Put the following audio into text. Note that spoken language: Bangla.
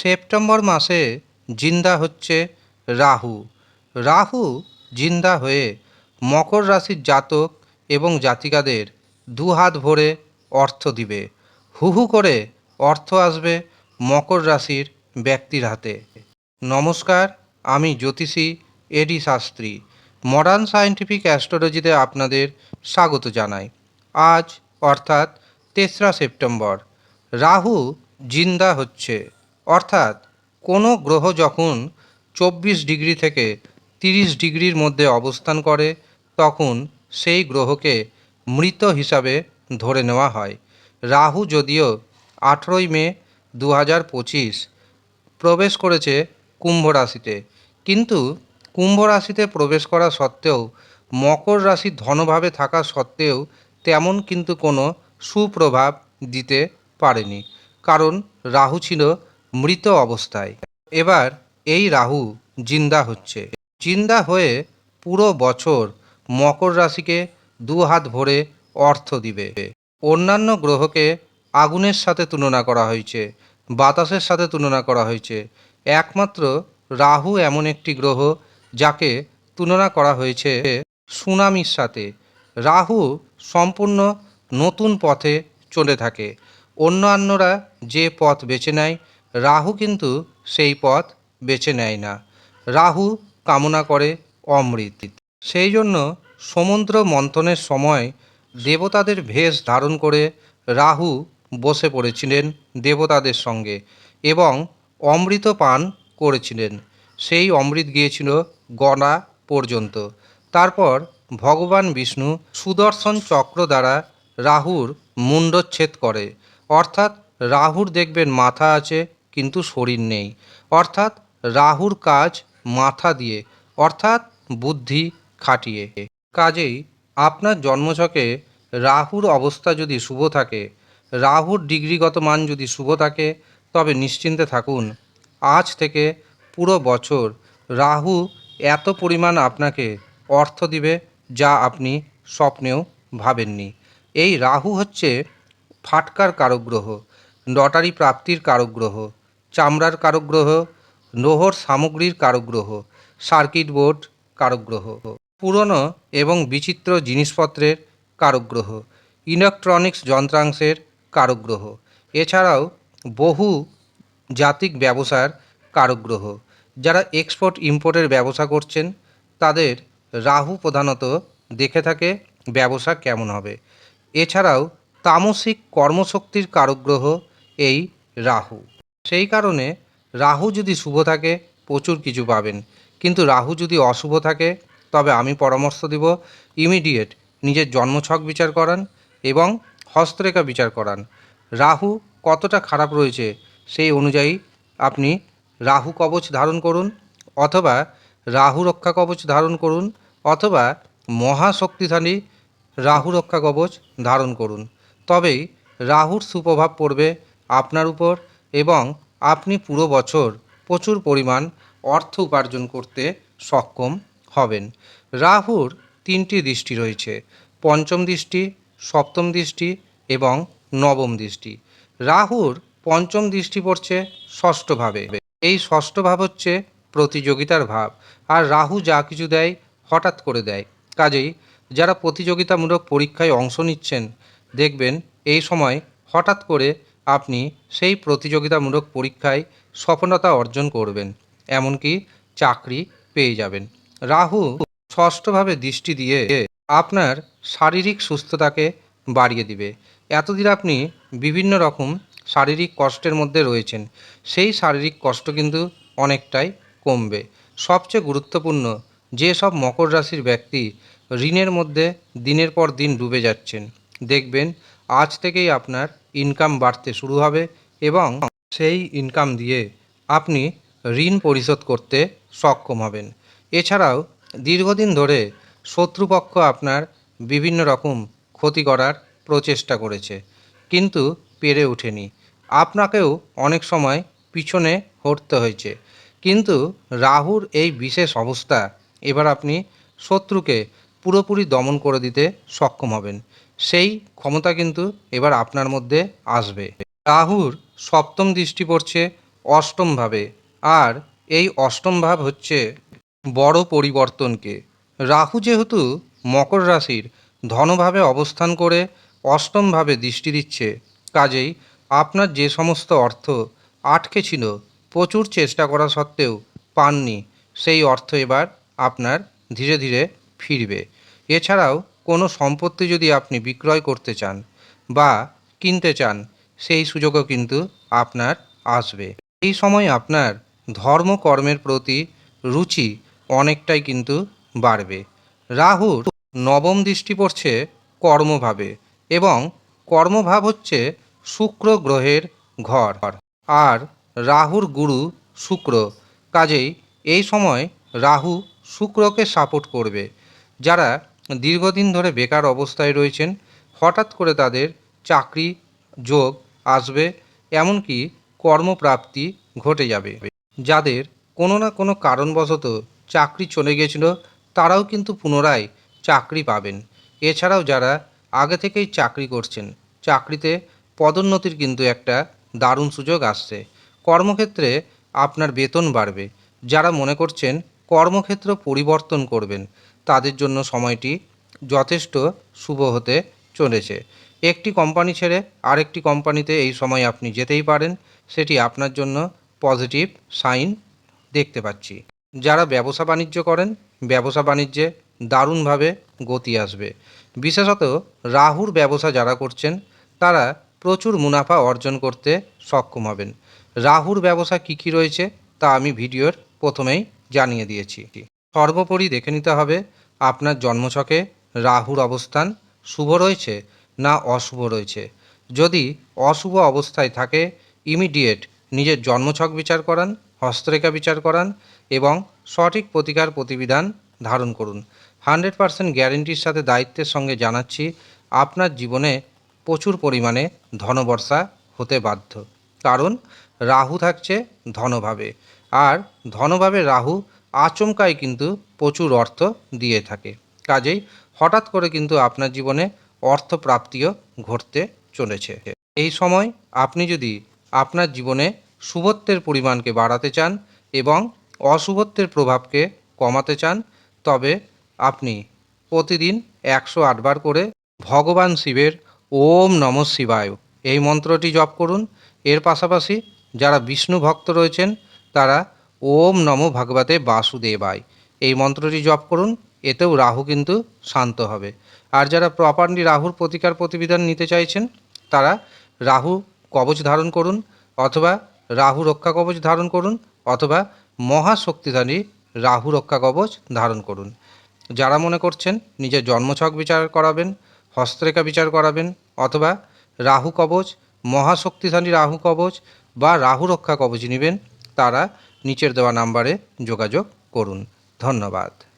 সেপ্টেম্বর মাসে জিন্দা হচ্ছে রাহু। রাহু জিন্দা হয়ে মকর রাশির জাতক এবং জাতিকাদের দু হাত ভরে অর্থ দিবে। হু হু করে অর্থ আসবে মকর রাশির ব্যক্তির হাতে। নমস্কার, আমি জ্যোতিষী এডি শাস্ত্রী। মডার্ন সায়েন্টিফিক অ্যাস্ট্রোলজিতে আপনাদের স্বাগত জানাই। আজ অর্থাৎ তেসরা সেপ্টেম্বর। রাহু জিন্দা হচ্ছে। অর্থাৎ কোনো গ্রহ যখন চব্বিশ ডিগ্রি থেকে তিরিশ ডিগ্রির মধ্যে অবস্থান করে, তখন সেই গ্রহকে মৃত হিসাবে ধরে নেওয়া হয়। রাহু যদিও আঠেরোই মে দু হাজার পঁচিশ প্রবেশ করেছে কুম্ভ রাশিতে। কিন্তু কুম্ভ রাশিতে প্রবেশ করা সত্ত্বেও, মকর রাশি ধনভাবে থাকা সত্ত্বেও তেমন কিন্তু কোনো সুপ্রভাব দিতে পারেনি। কারণ রাহু ছিল মৃত অবস্থায়। এবার এই রাহু জিন্দা হচ্ছে। জিন্দা হয়ে পুরো বছর মকর রাশিকে দু হাত ভরে অর্থ দিবে। অন্যান্য গ্রহকে আগুনের সাথে তুলনা করা হয়েছে, বাতাসের সাথে তুলনা করা হয়েছে। একমাত্র রাহু এমন একটি গ্রহ যাকে তুলনা করা হয়েছে সুনামির সাথে। রাহু সম্পূর্ণ নতুন পথে চলে থাকে। অন্যান্যরা যে পথ বেছে নেয় রাহু কিন্তু সেই পথ বেছে নেয় না। রাহু কামনা করে অমৃত। সেই জন্য সমুদ্র মন্থনের সময় দেবতাদের ভেষ ধারণ করে রাহু বসে পড়েছিলেন দেবতাদের সঙ্গে এবং অমৃত পান করেছিলেন। সেই অমৃত গিয়েছিল গণা পর্যন্ত। তারপর ভগবান বিষ্ণু সুদর্শন চক্র দ্বারা রাহুর মুণ্ডচ্ছেদ করে। অর্থাৎ রাহুর দেখবেন মাথা আছে কিন্তু শরীর নেই। অর্থাৎ রাহুর কাজ মাথা দিয়ে, অর্থাৎ বুদ্ধি খাটিয়ে। কাজেই আপনার জন্মছকে রাহুর অবস্থা যদি শুভ থাকে, রাহুর ডিগ্রিগত মান যদি শুভ থাকে, তবে নিশ্চিন্তে থাকুন। আজ থেকে পুরো বছর রাহু এত পরিমাণ আপনাকে অর্থ দিবে যা আপনি স্বপ্নেও ভাবেননি। এই রাহু হচ্ছে ফাটকার কারক গ্রহ লটারি প্রাপ্তির কারক গ্রহ চামড়ার কারক গ্রহ লোহর সামগ্রীর কারক গ্রহ সার্কিট বোর্ড কারক গ্রহ পুরনো এবং বিচিত্র জিনিসপত্রের কারক গ্রহ ইলেকট্রনিক্স যন্ত্রাংশের কারক গ্রহ এছাড়াও বহু জাতিক ব্যবসার কারক গ্রহ যারা এক্সপোর্ট ইম্পোর্টের ব্যবসা করছেন, তাদের রাহু প্রধানত দেখে থাকে ব্যবসা কেমন হবে। এছাড়াও তামসিক কর্মশক্তির কারক গ্রহ এই রাহু। সেই কারণে রাহু যদি শুভ থাকে, প্রচুর কিছু পাবেন। কিন্তু রাহু যদি অশুভ থাকে, তবে আমি পরামর্শ দিব, ইমিডিয়েট নিজের জন্মছক বিচার করান এবং হস্তরেখা বিচার করান। রাহু কতটা খারাপ রয়েছে, সেই অনুযায়ী আপনি রাহু কবচ ধারণ করুন অথবা রাহু রক্ষা কবচ ধারণ করুন অথবা মহাশক্তিশালী রাহু রক্ষা কবচ ধারণ করুন। তবেই রাহুর সুপ্রভাব পড়বে আপনার উপর এবং আপনি পুরো বছর প্রচুর পরিমাণ অর্থ উপার্জন করতে সক্ষম হবেন। রাহুর তিনটি দৃষ্টি রয়েছে, পঞ্চম দৃষ্টি, সপ্তম দৃষ্টি এবং নবম দৃষ্টি। রাহুর পঞ্চম দৃষ্টি পড়ছে ষষ্ঠভাবে এই ষষ্ঠ ভাব হচ্ছে প্রতিযোগিতার ভাব আর রাহু যা কিছু দেয় হঠাৎ করে দেয়। কাজেই যারা প্রতিযোগিতামূলক পরীক্ষায় অংশ নিচ্ছেন, দেখবেন এই সময় হঠাৎ করে আপনি সেই প্রতিযোগিতামূলক পরীক্ষায় সফলতা অর্জন করবেন, এমনকি চাকরি পেয়ে যাবেন। রাহু ষষ্ঠভাবে দৃষ্টি দিয়ে আপনার শারীরিক সুস্থতাকে বাড়িয়ে দিবে। এতদিন আপনি বিভিন্ন রকম শারীরিক কষ্টের মধ্যে রয়েছেন। সেই শারীরিক কষ্ট কিন্তু অনেকটাই কমবে। সবচেয়ে গুরুত্বপূর্ণ যে সব মকর রাশির ব্যক্তি ঋণের মধ্যে দিনের পর দিন ডুবে যাচ্ছেন। দেখবেন, আজ থেকেই আপনার ইনকাম বাড়তে শুরু হবে এবং সেই ইনকাম দিয়ে আপনি ঋণ পরিশোধ করতে সক্ষম হবেন। এছাড়াও দীর্ঘদিন ধরে শত্রুপক্ষ আপনার বিভিন্ন রকম ক্ষতি করার প্রচেষ্টা করেছে, কিন্তু পেরে ওঠেনি। আপনাকেও অনেক সময় পিছনে হটতে হয়েছে। কিন্তু রাহুর এই বিশেষ অবস্থা, এবার আপনি শত্রুকে পুরোপুরি দমন করে দিতে সক্ষম হবেন। সেই ক্ষমতা কিন্তু এবার আপনার মধ্যে আসবে। রাহুর সপ্তম দৃষ্টি পড়ছে অষ্টম ভাবে আর এই অষ্টম ভাব হচ্ছে বড় পরিবর্তনকে। রাহু যেহেতু মকর রাশির ধনভাবে অবস্থান করে অষ্টমভাবে দৃষ্টি দিচ্ছে, কাজেই আপনার যে সমস্ত অর্থ আটকে ছিল প্রচুর চেষ্টা করা সত্ত্বেও পাননি, সেই অর্থ এবার আপনার ধীরে ধীরে ফিরবে। এছাড়াও কোনো সম্পত্তি যদি আপনি বিক্রয় করতে চান বা কিনতে চান, সেই সুযোগও কিন্তু আপনার আসবে। এই সময় আপনার ধর্মকর্মের প্রতি রুচি অনেকটাই কিন্তু বাড়বে। রাহুর নবম দৃষ্টি পড়ছে কর্মভাবে এবং কর্মভাব হচ্ছে শুক্র গ্রহের ঘর আর রাহুর গুরু শুক্র। কাজেই এই সময় রাহু শুক্রকে সাপোর্ট করবে। যারা দীর্ঘদিন ধরে বেকার অবস্থায় রয়েছেন, হঠাৎ করে তাদের চাকরি যোগ আসবে, এমনকি কর্মপ্রাপ্তি ঘটে যাবে। যাদের কোনো না কোনো কারণবশত চাকরি চলে গেছিল, তারাও কিন্তু পুনরায় চাকরি পাবেন। এছাড়াও যারা আগে থেকেই চাকরি করছেন, চাকরিতে পদোন্নতির কিন্তু একটা দারুণ সুযোগ আসছে। কর্মক্ষেত্রে আপনার বেতন বাড়বে। যারা মনে করছেন কর্মক্ষেত্র পরিবর্তন করবেন তাদের জন্য সময়টি যথেষ্ট শুভ হতে চলেছে। একটি কোম্পানি ছেড়ে আরেকটি কোম্পানিতে এই সময় আপনি যেতেই পারেন, সেটি আপনার জন্য পজিটিভ সাইন দেখতে পাচ্ছি। যারা ব্যবসা বাণিজ্য করেন, ব্যবসা বাণিজ্যে দারুণভাবে গতি আসবে। বিশেষত রাহুর ব্যবসা যারা করছেন, তারা প্রচুর মুনাফা অর্জন করতে সক্ষম হবেন। রাহুর ব্যবসা কী কী রয়েছে, তা আমি ভিডিওর প্রথমেই জানিয়ে দিয়েছি। সর্বোপরি দেখে নিতে হবে আপনার জন্মছকে, রাহুর অবস্থান, শুভ রয়েছে না অশুভ রয়েছে। যদি অশুভ অবস্থায় থাকে ইমিডিয়েট নিজের জন্মছক বিচার করান, হস্তরেখা বিচার করান এবং সঠিক প্রতিকার প্রতিবিধান ধারণ করুন। হান্ড্রেড পারসেন্ট গ্যারেন্টির সাথে দায়িত্বের সঙ্গে জানাচ্ছি, আপনার জীবনে প্রচুর পরিমাণে ধনবর্ষা হতে বাধ্য। কারণ রাহু থাকছে ধনভাবে। আর ধনভাবে রাহু আচমকাই কিন্তু প্রচুর অর্থ দিয়ে থাকে। কাজেই হঠাৎ করে কিন্তু আপনার জীবনে অর্থ প্রাপ্তিও ঘটতে চলেছে। এই সময় আপনি যদি আপনার জীবনে শুভত্বের পরিমাণকে বাড়াতে চান এবং অশুভত্বের প্রভাবকে কমাতে চান, তবে আপনি প্রতিদিন একশো আটবার করে ভগবান শিবের ওম নম শিবায় এই মন্ত্রটি জপ করুন। এর পাশাপাশি যারা বিষ্ণু ভক্ত রয়েছেন, তারা ওম নম ভগবতে বাসুদেবায়। এই মন্ত্রটি জপ করুন, এতেও রাহু কিন্তু শান্ত হবে। আর যারা প্রপারলি রাহুর প্রতিকার প্রতিবিধান নিতে চাইছেন, তারা রাহু কবচ ধারণ করুন, অথবা রাহু রক্ষা কবচ ধারণ করুন, অথবা মহাশক্তিশালী রাহু রক্ষা কবচ ধারণ করুন। যারা মনে করছেন নিজের জন্মছক বিচার করাবেন, হস্তরেখা বিচার করাবেন, অথবা রাহু কবচ মহাশক্তিশালী রাহু কবচ বা রাহু রক্ষা কবচ নেবেন, তারা নিচের দেওয়া নাম্বারে যোগাযোগ করুন। ধন্যবাদ।